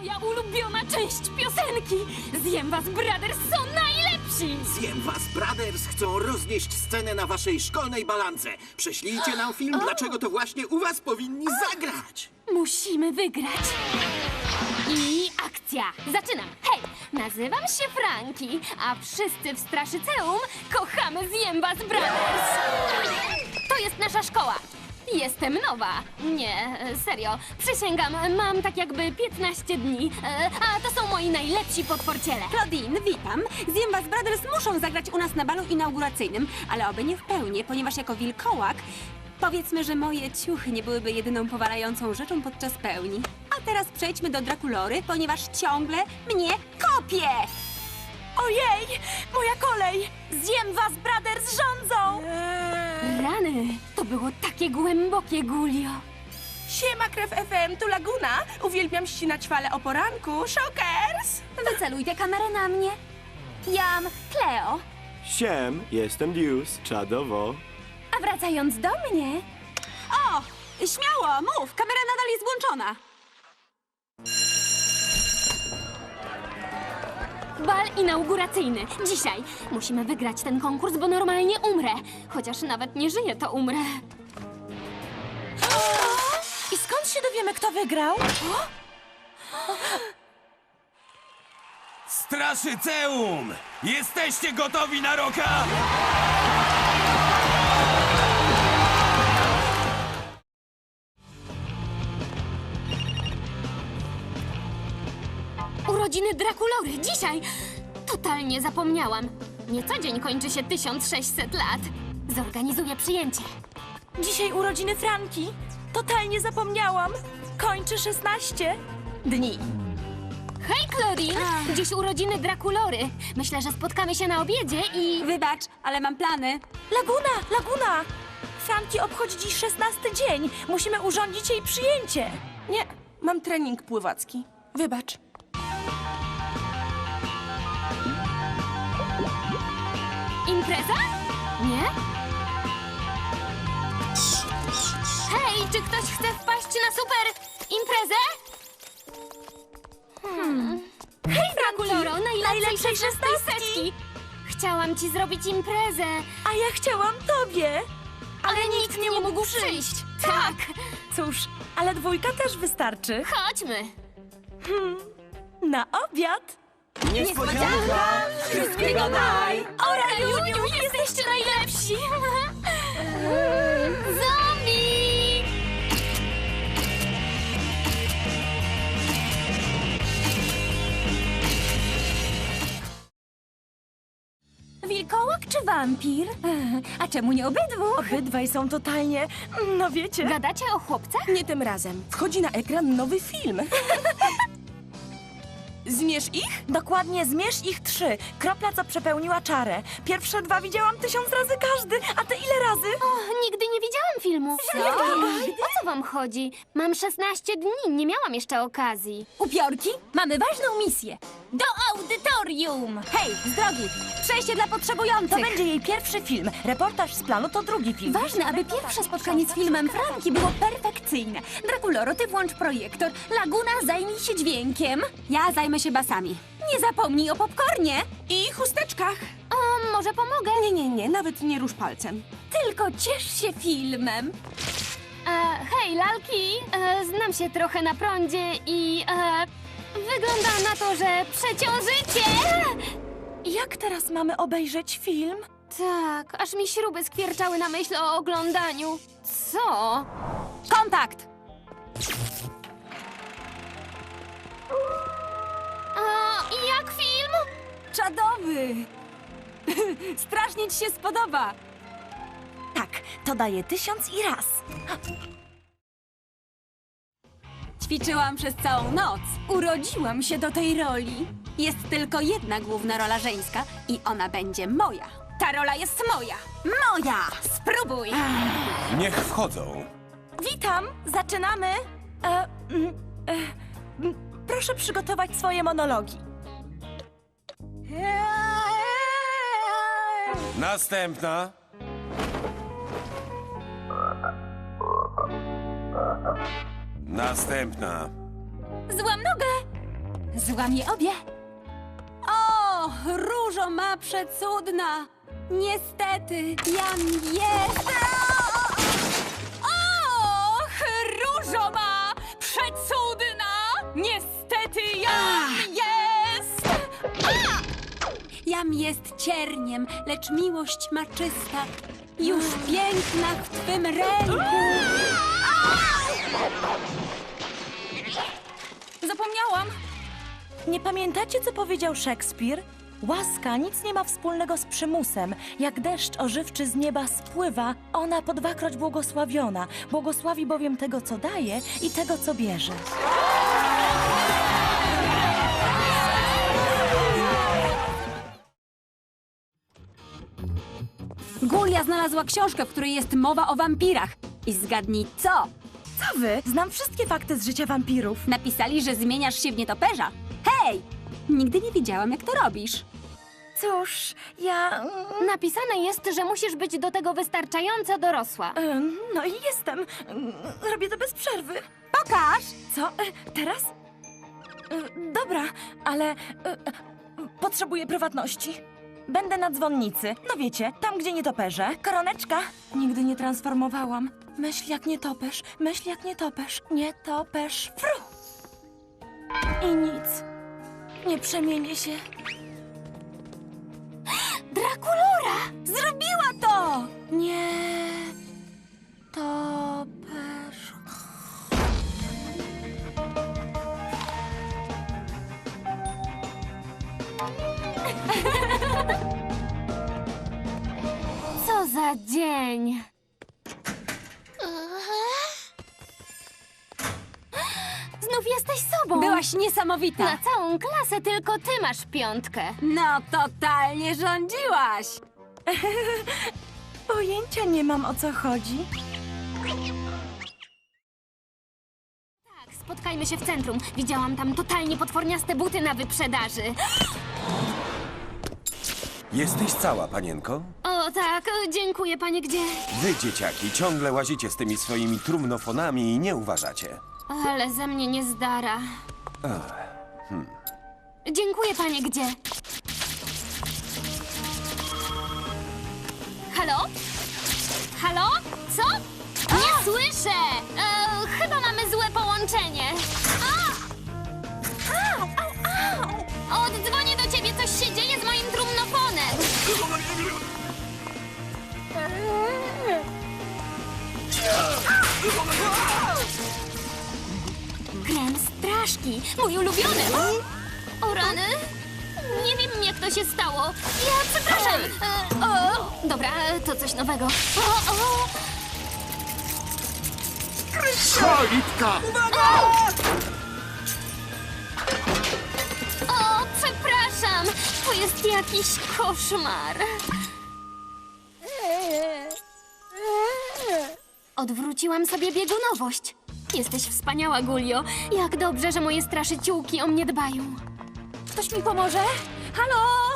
Moja ulubiona część piosenki! Zjem was, brothers, są najlepsi! Zjem was, Brothers chcą roznieść scenę na waszej szkolnej balance. Prześlijcie nam film, dlaczego to właśnie u was powinni zagrać. Musimy wygrać! I akcja! Zaczynam! Hej, nazywam się Franki, a wszyscy w Straszyceum kochamy Zjem was, brothers! To jest nasza szkoła! Jestem nowa. Nie, serio. Przysięgam, mam tak jakby 15 dni. E, A to są moi najlepsi podporciele. Claudine, witam. Zjem was Brothers muszą zagrać u nas na balu inauguracyjnym, ale oby nie w pełni, ponieważ jako wilkołak powiedzmy, że moje ciuchy nie byłyby jedyną powalającą rzeczą podczas pełni. A teraz przejdźmy do Drakulory, ponieważ ciągle mnie kopie! Ojej, moja kolej! Zjem was, brothers, rządzą! Rany, to było takie głębokie, Gulio. Siema, Krew FM, tu Laguna. Uwielbiam ścinać fale o poranku. Shockers! Wyceluj tę kamerę na mnie. Jam, Cleo. Siem, jestem Deuce, czadowo. A wracając do mnie... O! Śmiało, mów! Kamera nadal jest włączona. Bal inauguracyjny. Dzisiaj musimy wygrać ten konkurs, bo normalnie umrę. Chociaż nawet nie żyję, to umrę. I skąd się dowiemy, kto wygrał? Straszyceum! Jesteście gotowi na roka? Urodziny Drakulory. Dzisiaj! Totalnie zapomniałam. Nie co dzień kończy się 1600 lat. Zorganizuję przyjęcie. Dzisiaj urodziny Franki. Totalnie zapomniałam. Kończy 16 dni. Hej, Claudine! Dziś urodziny Drakulory. Myślę, że spotkamy się na obiedzie i... Wybacz, ale mam plany. Laguna, Laguna! Franki obchodzi dziś 16 dzień. Musimy urządzić jej przyjęcie. Nie, mam trening pływacki. Wybacz. Impreza? Nie? Hej, czy ktoś chce wpaść na super imprezę? Hmm. Hej, Drakuloro, najlepszej szesnastki. setki! Chciałam ci zrobić imprezę, A ja chciałam tobie. ale nikt nie mógł przyjść. Tak, Cóż, ale dwójka też wystarczy. chodźmy. Na obiad. Niespodzianka! Wszystkiego naj! O, Rajuniu, jesteście najlepsi! Zombie! Wilkołak czy wampir? A czemu nie obydwu? Obydwaj są totalnie, no wiecie. Gadacie o chłopcach? Nie tym razem. Wchodzi na ekran nowy film. Zmierz ich? Dokładnie, zmierz ich trzy. Kropla, co przepełniła czarę. Pierwsze dwa widziałam tysiąc razy każdy, a ty ile razy? O, nigdy nie widziałam filmu. O co wam chodzi? Mam 16 dni, nie miałam jeszcze okazji. Upiorki, mamy ważną misję. Do audytorium! Hej, z drogi! Przejście dla To potrzebujących! będzie jej pierwszy film. Reportaż z planu to drugi film. Ważne, aby pierwsze spotkanie z filmem Franki było perfekcyjne. Drakuloro, ty włącz projektor. Laguna, zajmij się dźwiękiem. Ja zajmę się basami. Nie zapomnij o popcornie. I chusteczkach. O, może pomogę? Nie, nie, nie, nawet nie rusz palcem. Tylko ciesz się filmem. E, hej, lalki, e, znam się trochę na prądzie i e, wygląda na to, że przeciążycie. Jak teraz mamy obejrzeć film? Tak, aż mi śruby skwierczały na myśl o oglądaniu. Co? Kontakt! A, jak film? Czadowy! Strasznie ci się spodoba. Tak, to daje tysiąc i raz. Ćwiczyłam przez całą noc. Urodziłam się do tej roli. Jest tylko jedna główna rola żeńska i ona będzie moja. Ta rola jest moja. Moja! Spróbuj! Niech wchodzą. Witam, zaczynamy. E, mm, e, mm, proszę przygotować swoje monologi. Następna. Następna. Złam nogę! Złamie obie. O, różo ma przecudna! Niestety, jam jest! Och, różo ma przecudna! Niestety jam jest! Jam jest cierniem, lecz miłość ma czysta. Już piękna w twym ręku. Zapomniałam. Nie pamiętacie, co powiedział Szekspir? Łaska nic nie ma wspólnego z przymusem. Jak deszcz ożywczy z nieba spływa, ona po dwakroć błogosławiona. Błogosławi bowiem tego, co daje i tego, co bierze. Gulia znalazła książkę, w której jest mowa o wampirach. I zgadnij co? Co wy? Znam wszystkie fakty z życia wampirów. Napisali, że zmieniasz się w nietoperza. Hej! Nigdy nie wiedziałam, jak to robisz. Cóż, ja... Napisane jest, że musisz być do tego wystarczająco dorosła. Em, No i jestem. Em, Robię to bez przerwy. Pokaż! Co? E, Teraz? E, Dobra, ale e, e, potrzebuję prywatności. Będę na dzwonnicy. No wiecie, tam gdzie nietoperze. Koroneczka. Nigdy nie transformowałam. Myśl jak nietoperz, myśl jak nietoperz. Nietoperz. Fru! I nic. Nie przemienię się. Drakulora! Zrobiła to! Nie. Toperz. Za dzień! Znów jesteś sobą! Byłaś niesamowita. Na całą klasę tylko ty masz piątkę. No, totalnie rządziłaś. Pojęcia nie mam o co chodzi. Tak, spotkajmy się w centrum. Widziałam tam totalnie potworniaste buty na wyprzedaży. Jesteś cała, panienko? O tak, dziękuję panie gdzie. Wy, dzieciaki, ciągle łazicie z tymi swoimi trumnofonami i nie uważacie. Ale ze mnie nie zdara. Dziękuję panie gdzie. Halo? Halo? Co? Nie słyszę! E, chyba mamy złe połączenie. A! Mój ulubiony. O rany? Nie wiem, jak to się stało. Ja przepraszam. E, o, dobra, to coś nowego. O, o, Kolitka! o, przepraszam. To jest jakiś koszmar. Odwróciłam sobie biegunowość. Jesteś wspaniała, Gulio. Jak dobrze, że moje straszyciółki o mnie dbają. Ktoś mi pomoże? Halo?